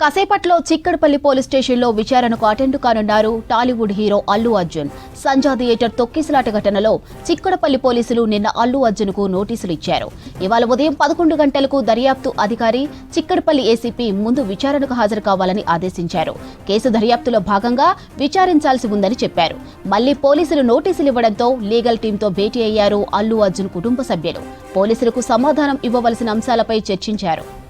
కాసేపట్లో చిక్కడపల్లి పోలీస్ స్టేషన్లో విచారణకు అటెండ్ కానున్నారు టాలీవుడ్ హీరో అల్లు అర్జున్. సంజా థియేటర్ తొక్కిసలాట ఘటనలో చిక్కడపల్లి పోలీసులు నిన్న అల్లు అర్జున్కు నోటీసులు ఇచ్చారు. ఇవాళ ఉదయం పదకొండు గంటలకు దర్యాప్తు అధికారి చిక్కడపల్లి ఏసీపీ ముందు విచారణకు హాజరు కావాలని ఆదేశించారు. కేసు దర్యాప్తులో భాగంగా విచారించాల్సి ఉందని చెప్పారు. మళ్ళీ పోలీసులు నోటీసులు ఇవ్వడంతో లీగల్ టీంతో భేటీ అయ్యారు అల్లు అర్జున్ కుటుంబ సభ్యులు. పోలీసులకు సమాధానం ఇవ్వవలసిన అంశాలపై చర్చించారు.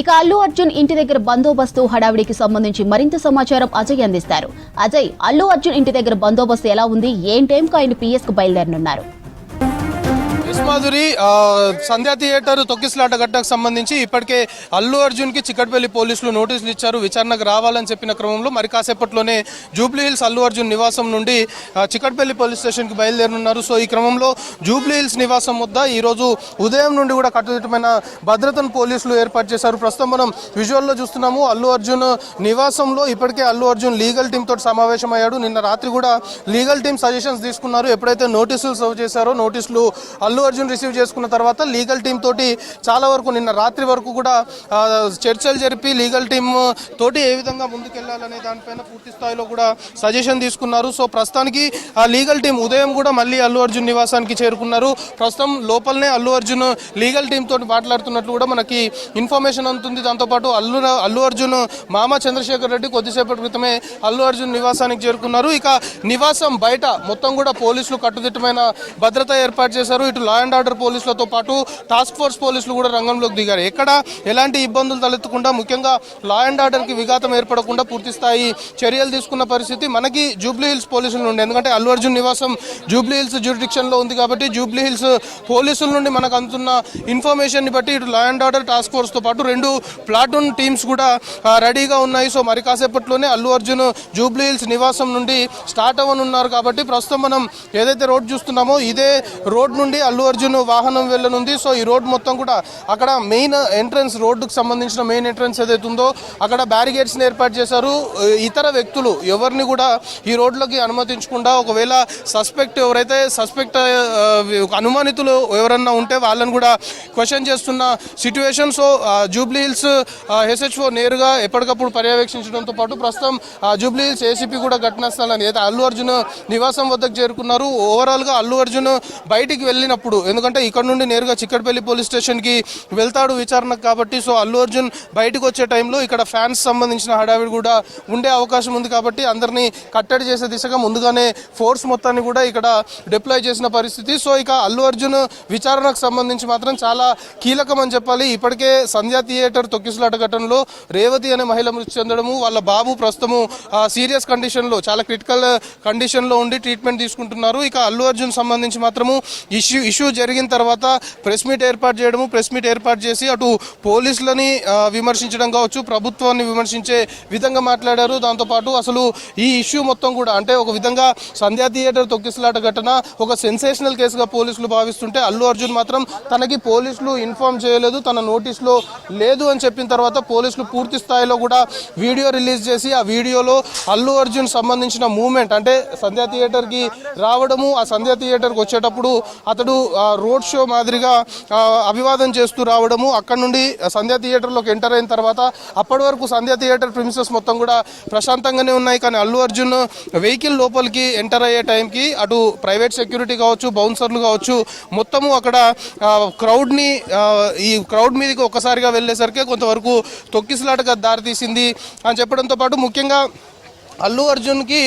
ఇక అల్లు అర్జున్ ఇంటి దగ్గర బందోబస్తు హడావిడికి సంబంధించి మరింత సమాచారం అజయ్ అందిస్తారు. అజయ్ అల్లు అర్జున్ ఇంటి దగ్గర బందోబస్తు ఎలా ఉంది? ఏం టైంకు ఆయన పిఎస్కు బయలుదేరనున్నారు? మాధురి సంధ్యా థియేటర్ తొక్కిసలాట ఘటనకు సంబంధించి ఇప్పటికే అల్లు అర్జున్కి చిక్కట్పల్లి పోలీసులు నోటీసులు ఇచ్చారు. విచారణకు రావాలని చెప్పిన క్రమంలో మరి కాసేపట్లోనే జూబ్లీ హిల్స్ అల్లు అర్జున్ నివాసం నుండి ఆ, చిక్కట్పల్లి పోలీస్ స్టేషన్కి బయలుదేరనున్నారు. సో ఈ క్రమంలో జూబ్లీ హిల్స్ నివాసం వద్ద ఈ రోజు ఉదయం నుండి కూడా కట్టుదిట్టమైన భద్రతను పోలీసులు ఏర్పాటు చేశారు. ప్రస్తుతం మనం విజువల్లో చూస్తున్నాము అల్లు అర్జున్ నివాసంలో ఇప్పటికే అల్లు అర్జున్ లీగల్ టీమ్ తోటి సమావేశమయ్యాడు. నిన్న రాత్రి కూడా లీగల్ టీమ్ సజెషన్స్ తీసుకున్నారు. ఎప్పుడైతే నోటీసులు సర్వ్ చేశారో నోటీసులు అల్లు అల్లు అర్జున్ రిసీవ్ చేసుకున్న తర్వాత లీగల్ టీమ్ తోటి చాలా వరకు నిన్న రాత్రి వరకు కూడా చర్చలు జరిపి లీగల్ టీమ్ తోటి ఏ విధంగా ముందుకెళ్ళాలనే దానిపైన పూర్తి స్థాయిలో కూడా సజెషన్ తీసుకున్నారు. సో ప్రస్తుతానికి ఆ లీగల్ టీం ఉదయం కూడా మళ్ళీ అల్లు అర్జున్ నివాసానికి చేరుకున్నారు. ప్రస్తుతం లోపలనే అల్లు అర్జున్ లీగల్ టీం తోటి మాట్లాడుతున్నట్లు కూడా మనకి ఇన్ఫర్మేషన్ అందుతుంది. దాంతోపాటు అల్లు అల్లు అర్జున్ మామ చంద్రశేఖర్ రెడ్డి కొద్దిసేపటి క్రితమే అల్లు అర్జున్ నివాసానికి చేరుకున్నారు. ఇక నివాసం బయట మొత్తం కూడా పోలీసులు కట్టుదిట్టమైన భద్రత ఏర్పాటు చేశారు. ఇటు లా అండ్ ఆర్డర్ పోలీసులతో పాటు టాస్క్ ఫోర్స్ పోలీసులు కూడా రంగంలోకి దిగారు. ఎక్కడ ఎలాంటి ఇబ్బందులు తలెత్తకుండా ముఖ్యంగా లా అండ్ ఆర్డర్కి విఘాతం ఏర్పడకుండా పూర్తిస్థాయి చర్యలు తీసుకున్న పరిస్థితి మనకి జూబ్లీ హిల్స్ పోలీసుల నుండి. ఎందుకంటే అల్లు అర్జున్ నివాసం జూబ్లీ హిల్స్ జ్యూరిడిక్షన్లో ఉంది కాబట్టి జూబ్లీ హిల్స్ పోలీసుల నుండి మనకు అందుతున్న ఇన్ఫర్మేషన్ని బట్టి ఇటు లా అండ్ ఆర్డర్ టాస్క్ ఫోర్స్తో పాటు రెండు ప్లాటూన్ టీమ్స్ కూడా రెడీగా ఉన్నాయి. సో మరి కాసేపట్లోనే అల్లు అర్జున్ జూబ్లీ హిల్స్ నివాసం నుండి స్టార్ట్ అవ్వనున్నారు కాబట్టి ప్రస్తుతం మనం ఏదైతే రోడ్ చూస్తున్నామో ఇదే రోడ్ నుండి అల్లు అర్జున్ వాహనం వెళ్ళనుంది. సో ఈ రోడ్ మొత్తం కూడా అక్కడ మెయిన్ ఎంట్రన్స్ రోడ్డుకు సంబంధించిన మెయిన్ ఎంట్రన్స్ ఏదైతే ఉందో అక్కడ బ్యారిగేట్స్ని ఏర్పాటు చేశారు. ఇతర వ్యక్తులు ఎవరిని కూడా ఈ రోడ్లోకి అనుమతించకుండా ఒకవేళ సస్పెక్ట్ ఎవరైతే సస్పెక్ట్ అనుమానితులు ఎవరన్నా ఉంటే వాళ్ళని కూడా క్వశ్చన్ చేస్తున్న situation so Jubilee Hills SHO నేరుగా ఎప్పటికప్పుడు పర్యవేక్షించడంతో పాటు ప్రస్తుతం ఆ, జూబ్లీ హిల్స్ ఏసీపీ కూడా ఘటనా స్థలాన్ని అయితే అల్లు అర్జున్ నివాసం వద్దకు చేరుకున్నారు ఓవరాల్గా అల్లు అర్జున్ బయటికి అప్పుడు ఎందుకంటే ఇక్కడ నుండి నేరుగా చిక్కడపల్లి పోలీస్ స్టేషన్కి వెళ్తాడు విచారణకు కాబట్టి సో అల్లు అర్జున్ బయటకు వచ్చే టైంలో ఇక్కడ ఫ్యాన్స్ సంబంధించిన హడావిడి కూడా ఉండే అవకాశం ఉంది కాబట్టి అందరినీ కట్టడి చేసే దిశగా ముందుగానే ఫోర్స్ మొత్తాన్ని కూడా ఇక్కడ డిప్లాయ్ చేసిన పరిస్థితి. సో ఇక అల్లు అర్జున్ విచారణకు సంబంధించి మాత్రం చాలా కీలకం అని చెప్పాలి. ఇప్పటికే సంధ్యా థియేటర్ తొక్కిసలాట ఘటనలో రేవతి అనే మహిళ మృతి చెందడము వాళ్ళ బాబు ప్రస్తుతము సీరియస్ కండిషన్లో చాలా క్రిటికల్ కండిషన్లో ఉండి ట్రీట్మెంట్ తీసుకుంటున్నారు. ఇక అల్లు అర్జున్ సంబంధించి మాత్రము ఇష్యూ ఇష్యూ జరిగిన తర్వాత ప్రెస్ మీట్ ఏర్పాటు చేయడము ప్రెస్ మీట్ ఏర్పాటు చేసి అటు పోలీసులని విమర్శించడం కావచ్చు ప్రభుత్వాన్ని విమర్శించే విధంగా మాట్లాడారు. దాంతోపాటు అసలు ఈ ఇష్యూ మొత్తం కూడా అంటే ఒక విధంగా సంధ్యా థియేటర్ తొక్కిసలాట ఘటన ఒక సెన్సేషనల్ కేసుగా పోలీసులు భావిస్తుంటే అల్లు అర్జున్ మాత్రం తనకి పోలీసులు ఇన్ఫార్మ్ చేయలేదు తన నోటీస్లో లేదు అని చెప్పిన తర్వాత పోలీసులు పూర్తి స్థాయిలో కూడా వీడియో రిలీజ్ చేసి ఆ వీడియోలో అల్లు అర్జున్ సంబంధించిన మూమెంట్ అంటే సంధ్యా థియేటర్కి రావడము ఆ సంధ్యా థియేటర్కి వచ్చేటప్పుడు అతడు రోడ్ షో మాదిరిగా అభివాదం చేస్తూ రావడము. అక్కడ నుండి సంధ్యా థియేటర్లోకి ఎంటర్ అయిన తర్వాత అప్పటి వరకు సంధ్యా థియేటర్ ప్రిమిసెస్ మొత్తం కూడా ప్రశాంతంగానే ఉన్నాయి. కానీ అల్లు అర్జున్ వెహికల్ లోపలికి ఎంటర్ అయ్యే టైంకి అటు ప్రైవేట్ సెక్యూరిటీ కావచ్చు బౌన్సర్లు కావచ్చు మొత్తము అక్కడ క్రౌడ్ని ఈ క్రౌడ్ మీదకి ఒక్కసారిగా వెళ్ళేసరికి కొంతవరకు తొక్కిసలాటగా దారితీసింది అని చెప్పడంతో పాటు ముఖ్యంగా అల్లు అర్జున్కి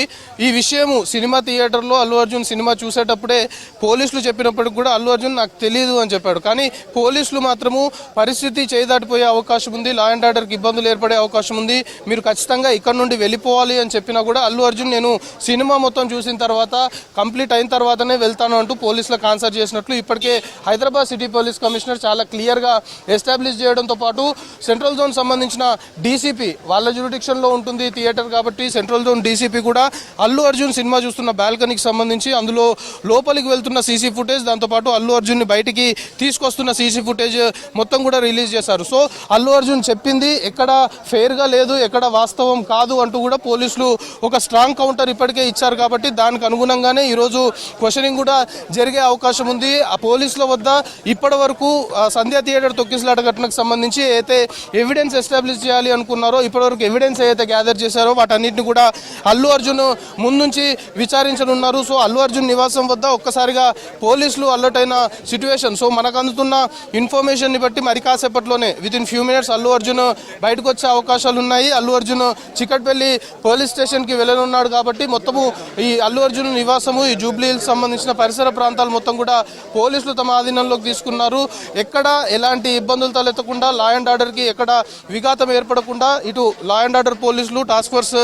ఈ విషయము సినిమా థియేటర్లో అల్లు అర్జున్ సినిమా చూసేటప్పుడే పోలీసులు చెప్పినప్పటికి కూడా అల్లు అర్జున్ నాకు తెలియదు అని చెప్పాడు. కానీ పోలీసులు మాత్రము పరిస్థితి చేదాటిపోయే అవకాశం ఉంది లా అండ్ ఆర్డర్కి ఇబ్బందులు ఏర్పడే అవకాశం ఉంది. మీరు ఖచ్చితంగా ఇక్కడ నుండి వెళ్ళిపోవాలి అని చెప్పినా కూడా అల్లు అర్జున్ నేను సినిమా మొత్తం చూసిన తర్వాత కంప్లీట్ అయిన తర్వాతనే వెళ్తాను అంటూ పోలీసులకు ఆన్సర్ చేసినట్లు ఇప్పటికే హైదరాబాద్ సిటీ పోలీస్ కమిషనర్ చాలా క్లియర్గా ఎస్టాబ్లిష్ చేయడంతో పాటు సెంట్రల్ జోన్ సంబంధించిన డీసీపీ వాళ్ళ జ్యూరిడిక్షన్లో ఉంటుంది థియేటర్ కాబట్టి సెంట్రల్ జోన్ డీసీపీ కూడా అల్లు అర్జున్ సినిమా చూస్తున్న బాల్కనీకి సంబంధించి అందులో లోపలికి వెళ్తున్న సీసీ ఫుటేజ్ దాంతోపాటు అల్లు అర్జున్ని బయటికి తీసుకొస్తున్న సీసీ ఫుటేజ్ మొత్తం కూడా రిలీజ్ చేశారు. సో అల్లు అర్జున్ చెప్పింది ఎక్కడ ఫెయిర్గా లేదు ఎక్కడ వాస్తవం కాదు అంటూ కూడా పోలీసులు ఒక స్ట్రాంగ్ కౌంటర్ ఇప్పటికే ఇచ్చారు కాబట్టి దానికి అనుగుణంగానే ఈరోజు క్వశ్చనింగ్ కూడా జరిగే అవకాశం ఉంది. ఆ పోలీసుల వద్ద ఇప్పటి వరకు సంధ్యా థియేటర్ తొక్కిసలాట ఘటనకు సంబంధించి అయితే ఎవిడెన్స్ ఎస్టాబ్లిష్ చేయాలి అనుకున్నారో ఇప్పటివరకు ఎవిడెన్స్ ఏదైతే గ్యాదర్ చేశారో వాటన్నిటిని కూడా అల్లు అర్జున్ ముందుంచి విచారించనున్నారు. సో అల్లు అర్జున్ నివాసం వద్ద ఒక్కసారిగా పోలీసులు అలర్ట్ అయిన సిచ్యువేషన్. సో మనకు అందుతున్న ఇన్ఫర్మేషన్ని బట్టి మరి కాసేపట్లోనే within few minutes Allu Arjun బయటకు వచ్చే అవకాశాలు ఉన్నాయి అల్లు అర్జున్ చికట్పల్లి పోలీస్ స్టేషన్కి వెళ్ళనున్నాడు కాబట్టి మొత్తము ఈ అల్లు అర్జున్ నివాసము ఈ జూబ్లీ సంబంధించిన పరిసర ప్రాంతాలు మొత్తం కూడా పోలీసులు తమ ఆధీనంలోకి తీసుకున్నారు. ఎక్కడ ఎలాంటి ఇబ్బందులు తలెత్తకుండా లా అండ్ ఆర్డర్కి ఎక్కడ విఘాతం ఏర్పడకుండా ఇటు లా అండ్ ఆర్డర్ పోలీసులు టాస్క్ ఫోర్స్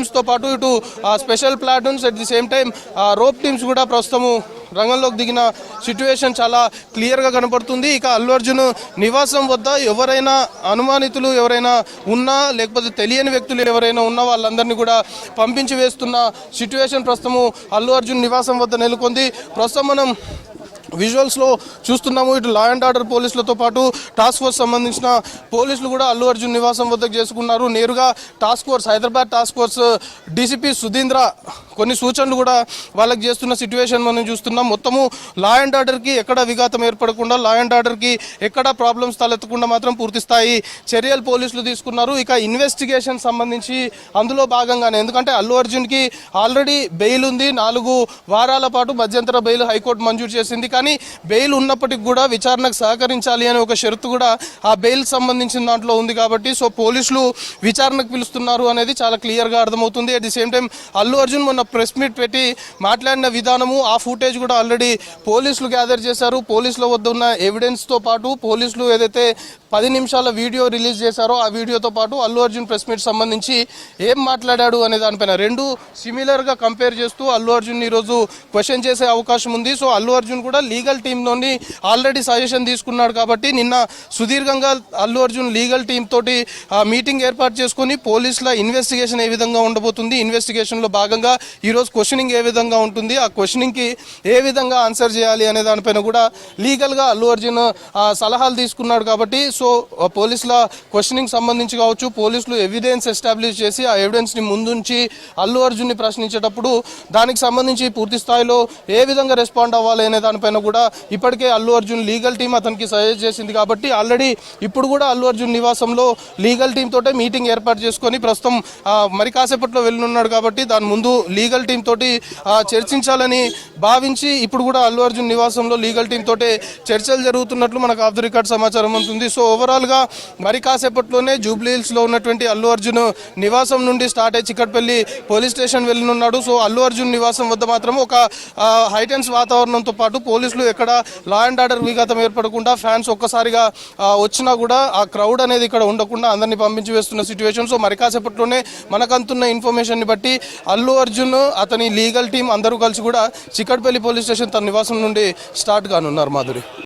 టీమ్స్తో పాటు ఇటు special platoons at the same time ఆ, రోప్ టీమ్స్ కూడా ప్రస్తుతము రంగంలోకి దిగిన సిచ్యువేషన్ చాలా క్లియర్గా కనపడుతుంది. ఇక అల్లు అర్జున్ నివాసం వద్ద ఎవరైనా అనుమానితులు ఎవరైనా ఉన్నా లేకపోతే తెలియని వ్యక్తులు ఎవరైనా ఉన్నా వాళ్ళందరినీ కూడా పంపించి వేస్తున్న సిచ్యువేషన్ ప్రస్తుతము అల్లు అర్జున్ నివాసం వద్ద నెలకొంది. ప్రస్తుతం మనం విజువల్స్లో చూస్తున్నాము ఇటు లా అండ్ ఆర్డర్ పోలీసులతో పాటు టాస్క్ ఫోర్స్ సంబంధించిన పోలీసులు కూడా అల్లు అర్జున్ నివాసం వద్దకు చేసుకున్నారు. నేరుగా task force Hyderabad task force DCP Sudheendra కొన్ని సూచనలు కూడా వాళ్ళకి చేస్తున్న సిచ్యువేషన్ మనం చూస్తున్నాం. మొత్తము లా అండ్ ఆర్డర్కి ఎక్కడ విఘాతం ఏర్పడకుండా లా అండ్ ఆర్డర్కి ఎక్కడ ప్రాబ్లమ్స్ తలెత్తకుండా మాత్రం పూర్తిస్థాయి చర్యలు పోలీసులు తీసుకున్నారు. ఇక ఇన్వెస్టిగేషన్ సంబంధించి అందులో భాగంగానే ఎందుకంటే అల్లు అర్జున్కి ఆల్రెడీ బెయిల్ ఉంది. నాలుగు వారాల పాటు మధ్యంతర బెయిల్ హైకోర్టు మంజూరు చేసింది. కానీ బెయిల్ ఉన్నప్పటికి కూడా విచారణకు సహకరించాలి అనే ఒక షరతు కూడా ఆ బెయిల్ సంబంధించిన దాంట్లో ఉంది కాబట్టి సో పోలీసులు విచారణకు పిలుస్తున్నారు అనేది చాలా క్లియర్గా అర్థమవుతుంది. At the same time Allu Arjun మొన్న ప్రెస్ మీట్ పెట్టి మాట్లాడిన విధానము ఆ ఫుటేజ్ కూడా ఆల్రెడీ పోలీసులు గ్యాదర్ చేశారు. పోలీసుల వద్ద ఉన్న ఎవిడెన్స్తో పాటు పోలీసులు ఏదైతే పది నిమిషాల వీడియో రిలీజ్ చేశారో ఆ వీడియోతో పాటు అల్లు అర్జున్ ప్రెస్ మీట్ సంబంధించి ఏం మాట్లాడాడు అనే దానిపైన రెండు సిమిలర్గా కంపేర్ చేస్తూ అల్లు అర్జున్ ఈరోజు క్వశ్చన్ చేసే అవకాశం ఉంది. సో అల్లు అర్జున్ కూడా లీగల్ టీంలోని ఆల్రెడీ సజెషన్ తీసుకున్నాడు కాబట్టి నిన్న సుదీర్ఘంగా అల్లు అర్జున్ లీగల్ టీం తోటి ఆ మీటింగ్ ఏర్పాటు చేసుకొని పోలీసుల ఇన్వెస్టిగేషన్ ఏ విధంగా ఉండబోతుంది ఇన్వెస్టిగేషన్లో భాగంగా ఈరోజు క్వశ్చనింగ్ ఏ విధంగా ఉంటుంది ఆ క్వశ్చనింగ్కి ఏ విధంగా ఆన్సర్ చేయాలి అనే దానిపైన కూడా లీగల్గా అల్లు అర్జున్ ఆ, సలహాలు తీసుకున్నాడు కాబట్టి సో పోలీసుల క్వశ్చనింగ్ సంబంధించి కావచ్చు పోలీసులు ఎవిడెన్స్ ఎస్టాబ్లిష్ చేసి ఆ ఎవిడెన్స్ని ముందుంచి అల్లు అర్జున్ని ప్రశ్నించేటప్పుడు దానికి సంబంధించి పూర్తి స్థాయిలో ఏ విధంగా రెస్పాండ్ అవ్వాలి అనే దానిపైన కూడా ఇప్పటికే అల్లు అర్జున్ లీగల్ టీం అతనికి సజెస్ట్ చేసింది కాబట్టి ఆల్రెడీ ఇప్పుడు కూడా అల్లు అర్జున్ నివాసంలో లీగల్ టీం తోటే మీటింగ్ ఏర్పాటు చేసుకొని ప్రస్తుతం మరి కాసేపట్లో వెళ్ళనున్నాడు కాబట్టి దాని ముందు లీగల్ టీం తోటి చర్చించాలని భావించి ఇప్పుడు కూడా అల్లు అర్జున్ నివాసంలో లీగల్ టీం తోటే చర్చలు జరుగుతున్నట్లు మనకు ఆఫ్ ది రికార్డ్ సమాచారం ఉంటుంది సో ఓవరాల్గా మరి కాసేపట్లోనే జూబ్లీహిల్స్లో ఉన్నటువంటి అల్లు అర్జున్ నివాసం నుండి స్టార్ట్ అయ్యి చిక్కట్పల్లి పోలీస్ స్టేషన్ వెళ్ళనున్నాడు. సో అల్లు అర్జున్ నివాసం వద్ద మాత్రం ఒక హైటెన్స్ వాతావరణంతో పాటు పోలీస్ పోలీసులు ఎక్కడ లా అండ్ ఆర్డర్ విఘాతం ఏర్పడకుండా ఫ్యాన్స్ ఒక్కసారిగా వచ్చినా కూడా ఆ క్రౌడ్ అనేది ఇక్కడ ఉండకుండా అందరినీ పంపించి వేస్తున్న సిచ్యువేషన్ సో మరి కాసేపట్లోనే మనకంతున్న ఇన్ఫర్మేషన్ని బట్టి అల్లు అర్జున్ అతని లీగల్ టీం అందరూ కలిసి కూడా చిక్కడపల్లి పోలీస్ స్టేషన్ తన నివాసం నుండి స్టార్ట్ కానున్నారు మాధురి.